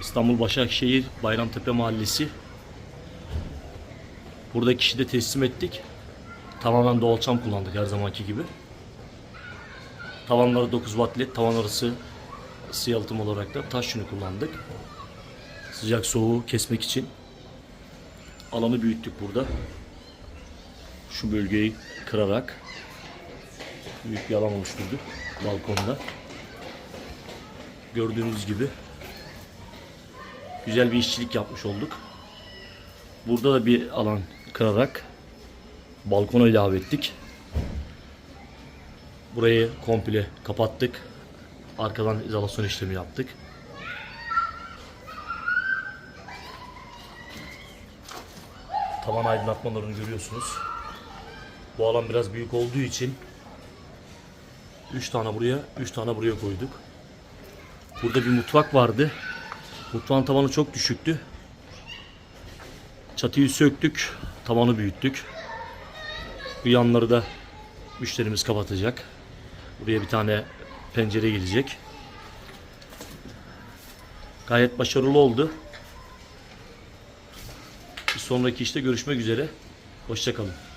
İstanbul Başakşehir Bayramtepe Mahallesi. Burada kişi de teslim ettik. Tamamen doğal çam kullandık her zamanki gibi. Tavanları 9 watt led, tavan arası ısı yalıtım olarak da taş yünü kullandık. Sıcak soğuğu kesmek için alanı büyüttük burada. Şu bölgeyi kırarak büyük bir alan oluşturduk balkonda. Gördüğünüz gibi güzel bir işçilik yapmış olduk. Burada da bir alan kırarak balkona ilave ettik. Burayı komple kapattık. Arkadan izolasyon işlemi yaptık. Tavan aydınlatmalarını görüyorsunuz. Bu alan biraz büyük olduğu için 3 tane buraya, 3 tane buraya koyduk. Burada bir mutfak vardı. Mutfağın tavanı çok düşüktü. Çatıyı söktük, tavanı büyüttük. Bu yanları da müşterimiz kapatacak. Buraya bir tane pencere gelecek. Gayet başarılı oldu. Bir sonraki işte görüşmek üzere. Hoşçakalın.